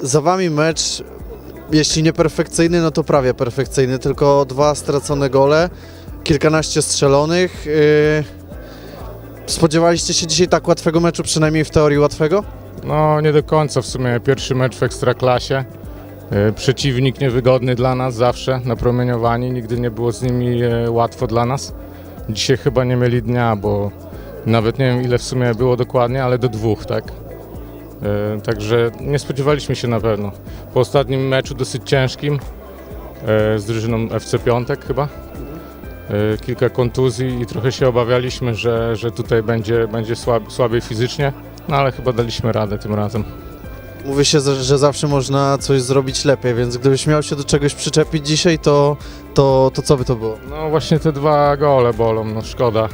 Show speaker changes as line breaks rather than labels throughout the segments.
Za wami mecz, jeśli nie perfekcyjny, no to prawie perfekcyjny, tylko dwa stracone gole, kilkanaście strzelonych. Yy, Spodziewaliście się dzisiaj tak łatwego meczu, przynajmniej w teorii łatwego?
No nie do końca w sumie pierwszy mecz w Ekstraklasie. E, Przeciwnik niewygodny dla nas zawsze, napromieniowani, nigdy nie było z nimi e, łatwo dla nas. Dzisiaj chyba nie mieli dnia, bo nawet nie wiem ile w sumie było dokładnie, ale do dwóch, tak? E, Także nie spodziewaliśmy się na pewno. Po ostatnim meczu dosyć ciężkim z drużyną FC Piątek chyba. Kilka kontuzji i trochę się obawialiśmy, że, że tutaj będzie, będzie słab, słabiej fizycznie, no ale chyba daliśmy radę tym razem.
Mówi się, że zawsze można coś zrobić lepiej, więc gdybyś miał się do czegoś przyczepić dzisiaj, to, to, to co by to było?
No właśnie te dwa gole bolą, no szkoda.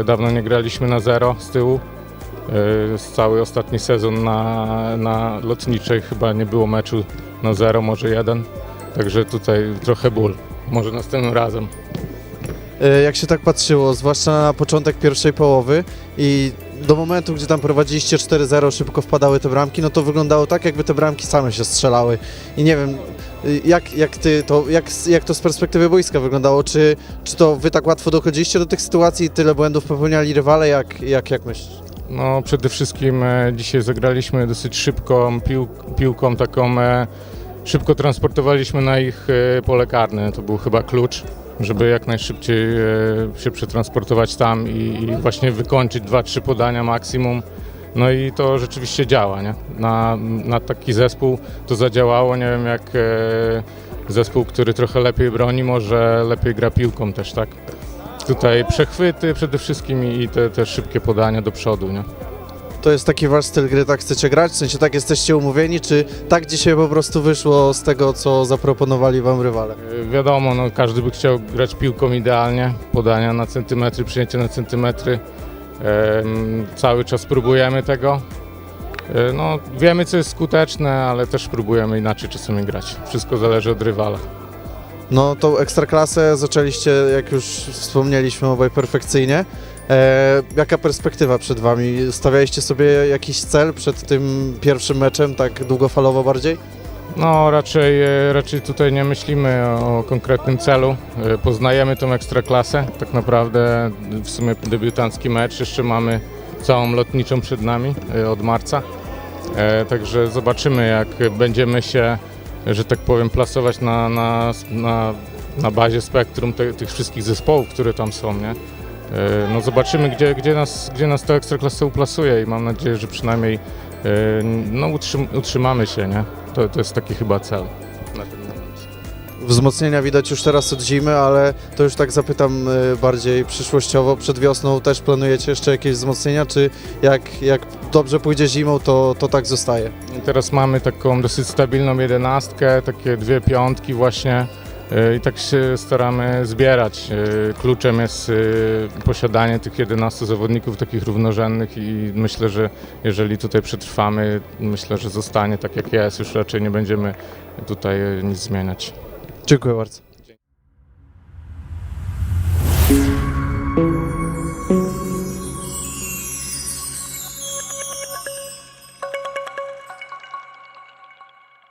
E, Dawno nie graliśmy na zero z tyłu. E, z Cały ostatni sezon na, na lotniczej chyba nie było meczu na zero, może jeden. Także tutaj trochę ból. Może następnym razem.
E, Jak się tak patrzyło, zwłaszcza na początek pierwszej połowy i do momentu, gdzie tam prowadziliście 4-0, szybko wpadały te bramki, no to wyglądało tak, jakby te bramki same się strzelały. I nie wiem, jak, jak, ty to, jak, jak to z perspektywy boiska wyglądało? Czy, czy to wy tak łatwo dochodziliście do tych sytuacji i tyle błędów popełniali rywale, jak, jak, jak myślisz?
No przede wszystkim e, dzisiaj zagraliśmy dosyć szybką pił, piłką taką, e, szybko transportowaliśmy na ich e, pole karne. To był chyba klucz, żeby jak najszybciej e, się przetransportować tam i, właśnie wykończyć dwa, trzy podania maksimum. No i to rzeczywiście działa, nie? Na, na taki zespół to zadziałało, nie wiem jak e, zespół, który trochę lepiej broni, może lepiej gra piłką też, tak? Tutaj przechwyty przede wszystkim i te, te szybkie podania do przodu, nie?
To jest taki wasz styl gry, tak chcecie grać? W sensie tak jesteście umówieni, czy tak dzisiaj po prostu wyszło z tego, co zaproponowali wam rywale?
Y, Wiadomo, no, każdy by chciał grać piłką idealnie, podania na centymetry, przyjęcie na centymetry. Em, cały czas próbujemy tego. Y, No, wiemy, co jest skuteczne, ale też próbujemy inaczej czasami grać. Wszystko zależy od rywala.
No tą ekstraklasę zaczęliście, jak już wspomnieliśmy obaj, perfekcyjnie. E, jaka perspektywa przed wami? Stawialiście sobie jakiś cel przed tym pierwszym meczem, tak długofalowo bardziej?
No, raczej, e, raczej tutaj nie myślimy o konkretnym celu. E, Poznajemy tą ekstraklasę. Tak naprawdę w sumie debiutancki mecz. Jeszcze mamy całą lotniczą przed nami e, od marca. Także zobaczymy, jak będziemy się, że tak powiem, plasować na, na, na, na bazie spektrum te, tych wszystkich zespołów, które tam są. Nie? E, No zobaczymy, gdzie, gdzie, nas, gdzie nas ta ekstraklasa uplasuje i mam nadzieję, że przynajmniej e, no, utrzym, utrzymamy się. Nie? To, to jest taki chyba cel na ten moment.
Wzmocnienia widać już teraz od zimy, ale to już tak zapytam e, bardziej przyszłościowo. Przed wiosną też planujecie jeszcze jakieś wzmocnienia, czy jak, jak dobrze pójdzie zimą, to, to tak zostaje?
Teraz mamy taką dosyć stabilną jedenastkę, takie dwie piątki właśnie i tak się staramy zbierać. E, Kluczem jest e, posiadanie tych 11 zawodników takich równorzędnych i myślę, że jeżeli tutaj przetrwamy, myślę, że zostanie tak jak jest, już raczej nie będziemy tutaj e, nic zmieniać.
Dziękuję bardzo.